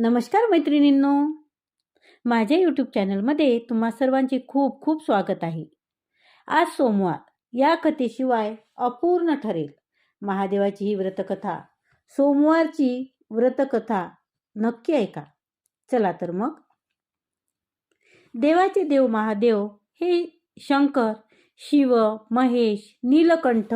नमस्कार मैत्रिणींनो. माझ्या यूट्यूब चॅनलमध्ये तुम्हा सर्वांचे खूप खूप स्वागत आहे. आज सोमवार. या कथेशिवाय अपूर्ण ठरेल. महादेवाची ही व्रतकथा. सोमवारची व्रतकथा नक्की ऐका. चला तर मग. देवाचे देव महादेव हे शंकर शिव महेश नीलकंठ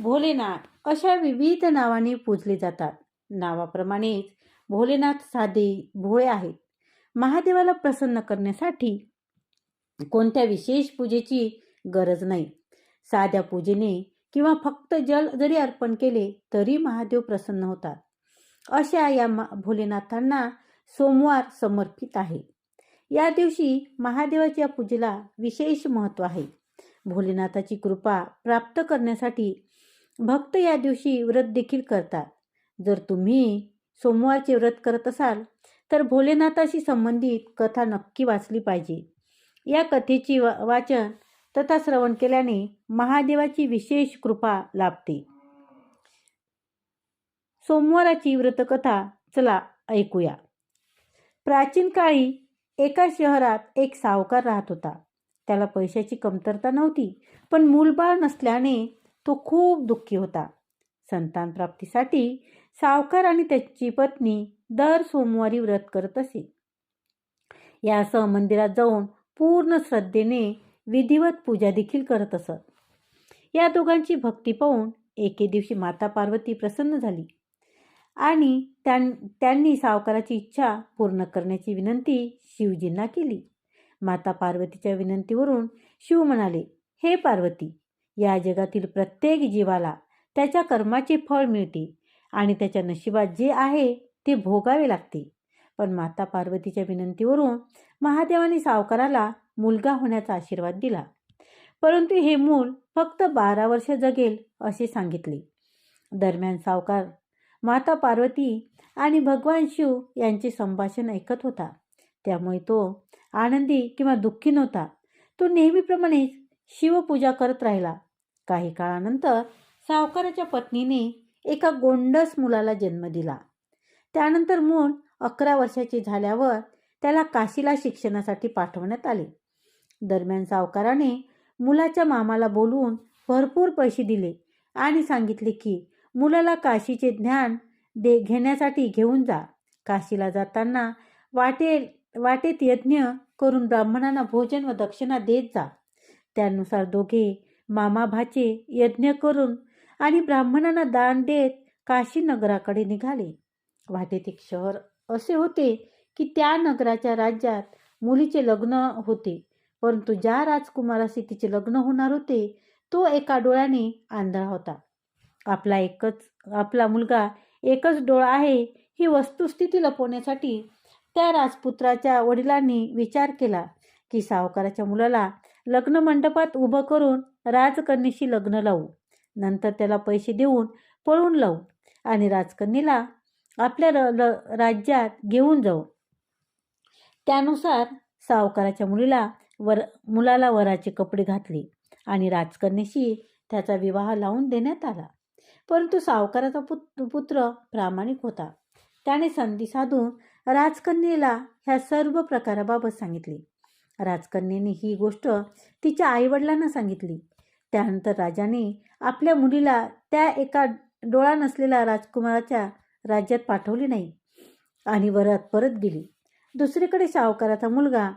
भोलेनाथ अशा विविध नावाने पूजले जातात. नावाप्रमाणेच भोलेनाथ साधे भोळे आहेत. महादेवाला प्रसन्न करण्यासाठी कोणत्या विशेष पूजेची गरज नाही. साध्या पूजेने किंवा फक्त जल जरी अर्पण केले तरी महादेव प्रसन्न होतात. अशा या भोलेनाथांना सोमवार समर्पित आहे. या दिवशी महादेवाच्या पूजेला विशेष महत्त्व आहे. भोलेनाथाची कृपा प्राप्त करण्यासाठी भक्त या दिवशी व्रत देखील करतात. जर तुम्ही सोमवारचे व्रत करत असाल तर भोलेनाथाशी संबंधित कथा नक्की वाचली पाहिजे. या कथेची वा वाचन तथा श्रवण केल्याने महादेवाची विशेष कृपा लाभते. सोमवाराची व्रतकथा चला ऐकूया. प्राचीन काळी एका शहरात एक सावकार राहत होता. त्याला पैशाची कमतरता नव्हती पण मूलबाळ नसल्याने तो खूप दुःखी होता. संतान प्राप्तीसाठी सावकार आणि त्याची पत्नी दर सोमवारी व्रत करत असे. यासह मंदिरात जाऊन पूर्ण श्रद्धेने विधिवत पूजा देखील करत असत. या दोघांची भक्ती पाहून एके दिवशी माता पार्वती प्रसन्न झाली आणि त्यां त्यांनी सावकाराची इच्छा पूर्ण करण्याची विनंती शिवजींना केली. माता पार्वतीच्या विनंतीवरून शिव म्हणाले हे पार्वती या जगातील प्रत्येक जीवाला त्याच्या कर्माचे फळ मिळते आणि त्याच्या नशिबात जे आहे ते भोगावे लागते. पण माता पार्वतीच्या विनंतीवरून महादेवाने सावकाराला मुलगा होण्याचा आशीर्वाद दिला. परंतु हे मूल फक्त बारा वर्ष जगेल असे सांगितले. दरम्यान सावकार माता पार्वती आणि भगवान शिव यांचे संभाषण ऐकत होता. त्यामुळे तो आनंदी किंवा दुःखी नव्हता. तो नेहमीप्रमाणेच शिवपूजा करत राहिला. काही काळानंतर सावकाराच्या पत्नीने एका गोंडस मुलाला जन्म दिला. त्यानंतर मूल अकरा वर्षाचे झाल्यावर त्याला काशीला शिक्षणासाठी पाठवण्यात आले. दरम्यान सावकाराने मुलाच्या मामाला बोलवून भरपूर पैसे दिले आणि सांगितले की मुलाला काशीचे ज्ञान दे घेण्यासाठी घेऊन जा. काशीला जाताना वाटे वाटेत यज्ञ करून ब्राह्मणांना भोजन व दक्षिणा देत जा. त्यानुसार दोघे मामा भाचे यज्ञ करून आणि ब्राह्मणांना दान देत काशी नगराकडे निघाले. वाटेत एक शहर असे होते की त्या नगराच्या राज्यात मुलीचे लग्न होते परंतु ज्या राजकुमाराशी तिचे लग्न होणार होते तो एका डोळ्याने आंधळा होता. आपला एकच आपला मुलगा एकच डोळा आहे ही वस्तुस्थिती लपवण्यासाठी त्या राजपुत्राच्या वडिलांनी विचार केला की सावकाराच्या मुलाला लग्न मंडपात उभं करून राजकन्येशी लग्न लावू. नंतर त्याला पैसे देऊन पळून लावू आणि राजकन्येला आपल्या र ल राज्यात घेऊन जाऊ. त्यानुसार सावकाराच्या मुलीला वर मुलाला वराचे कपडे घातले आणि राजकन्याशी त्याचा विवाह लावून देण्यात आला. परंतु सावकाराचा पुत पुत्र प्रामाणिक होता. त्याने संधी साधून राजकन्येला ह्या सर्व प्रकाराबाबत सांगितले. राजकन्येने ही गोष्ट तिच्या आईवडिलांना सांगितली. त्यानंतर राजाने आपल्या मुलीला त्या एका डोळा नसलेल्या राजकुमाराच्या राज्यात पाठवले नाही आणि वरात परत गेली. दुसरीकडे सावकाराचा मुलगा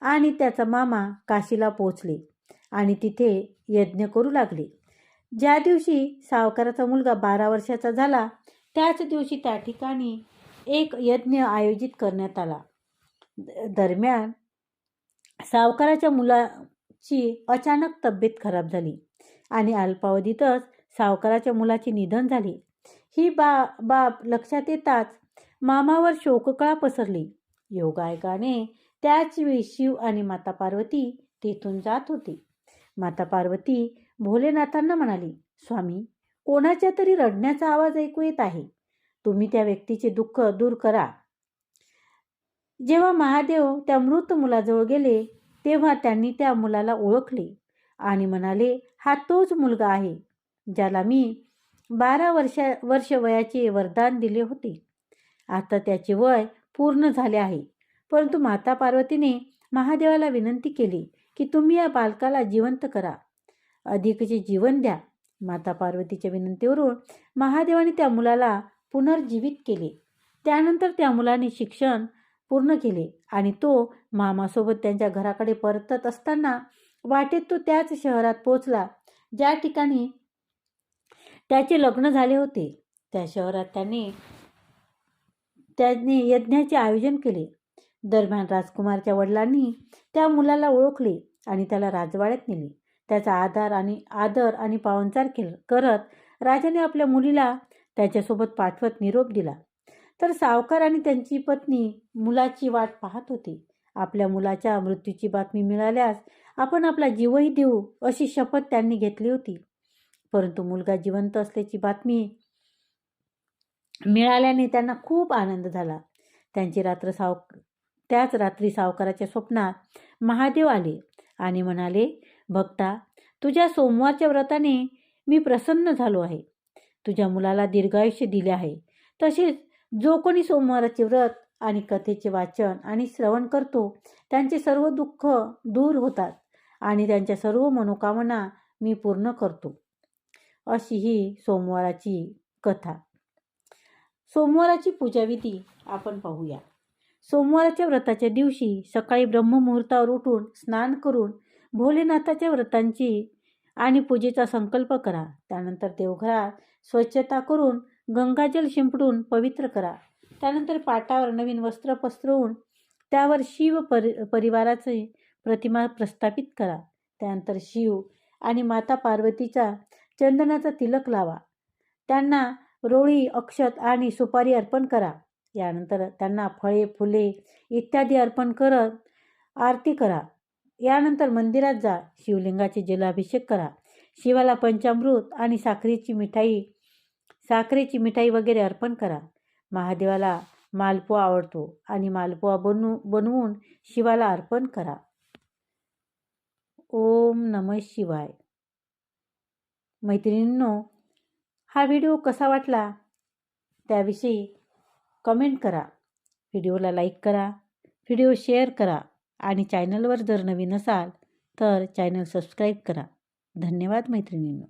आणि त्याचा मामा काशीला पोचले आणि तिथे यज्ञ करू लागले. ज्या दिवशी सावकाराचा मुलगा बारा वर्षाचा झाला त्याच दिवशी त्या ठिकाणी एक यज्ञ आयोजित करण्यात आला. द- दरम्यान सावकाराच्या मुला ची अचानक तब्येत खराब झाली आणि अल्पावधीतच सावकाराच्या मुलाचे निधन झाले. ही बा बाब लक्षात येताच मामावर शोककळा पसरली. योगायकाने त्याच वेळी शिव आणि माता पार्वती तेथून जात होते. माता पार्वती भोलेनाथांना म्हणाली स्वामी कोणाच्या तरी रडण्याचा आवाज ऐकू येत आहे. तुम्ही त्या व्यक्तीचे दुःख दूर करा. जेव्हा महादेव त्या मृत मुलाजवळ गेले तेव्हा त्यांनी त्या मुलाला ओळखले आणि म्हणाले हा तोच मुलगा आहे ज्याला मी बारा वर्षा वर्ष वयाचे वरदान दिले होते. आता त्याचे वय पूर्ण झाले आहे. परंतु माता पार्वतीने महादेवाला विनंती केली की तुम्ही या बालकाला जिवंत करा. अधिकचे जीवन द्या. माता पार्वतीच्या विनंतीवरून महादेवाने त्या मुलाला पुनर्जीवित केले. त्यानंतर त्या मुलाने शिक्षण पूर्ण केले आणि तो मामासोबत त्यांच्या घराकडे परतत असताना वाटेत तो त्याच शहरात पोचला ज्या ठिकाणी त्याचे लग्न झाले होते. त्या शहरात त्याने त्याने यज्ञाचे आयोजन केले. दरम्यान राजकुमारच्या वडिलांनी त्या मुलाला ओळखले आणि त्याला राजवाड्यात नेले. त्याचा आधार आणि आदर आणि पावनचार केलं करत राजाने आपल्या मुलीला त्याच्यासोबत पाठवत निरोप दिला. तर सावकार आणि त्यांची पत्नी मुलाची वाट पाहत होती. आपल्या मुलाच्या मृत्यूची बातमी मिळाल्यास आपण आपला जीवही देऊ अशी शपथ त्यांनी घेतली होती. परंतु मुलगा जिवंत असल्याची बातमी मिळाल्याने त्यांना खूप आनंद झाला. त्यांची रात्र साव त्याच रात्री सावकाराच्या स्वप्नात महादेव आले आणि म्हणाले भक्ता तुझ्या सोमवारच्या व्रताने मी प्रसन्न झालो आहे. तुझ्या मुलाला दीर्घायुष्य दिले आहे. तसेच जो कोणी सोमवाराचे व्रत आणि कथेचे वाचन आणि श्रवण करतो त्यांचे सर्व दुःख दूर होतात आणि त्यांच्या सर्व मनोकामना मी पूर्ण करतो. अशी ही सोमवाराची कथा. सोमवाराची पूजाविधी आपण पाहूया. सोमवाराच्या व्रताच्या दिवशी सकाळी ब्रह्ममुहूर्तावर उठून स्नान करून भोलेनाथाच्या व्रतांची आणि पूजेचा संकल्प करा. त्यानंतर देवघरात स्वच्छता करून गंगाजल शिंपडून पवित्र करा. त्यानंतर पाटावर नवीन वस्त्र पसरवून त्यावर शिव परि परिवाराचे प्रतिमा प्रस्थापित करा. त्यानंतर शिव आणि माता पार्वतीचा चंदनाचा तिलक लावा. त्यांना रोळी अक्षत आणि सुपारी अर्पण करा. यानंतर त्यांना फळे फुले इत्यादी अर्पण करत आरती करा. यानंतर मंदिरात जा. शिवलिंगाचे जलाभिषेक करा. शिवाला पंचामृत आणि साखरेची मिठाई साखरेची मिठाई वगैरे अर्पण करा. महादेवाला मालपुआ आवडतो आणि मालपुआ बनवू बनवून शिवाला अर्पण करा. ओम नम शिवाय. मैत्रिणींनो हा व्हिडिओ कसा वाटला? त्याविषयी कमेंट करा. व्हिडिओला लाईक करा. व्हिडिओ शेअर करा. आणि चॅनलवर जर नवीन असाल तर चॅनल सबस्क्राईब करा. धन्यवाद मैत्रिणींनो.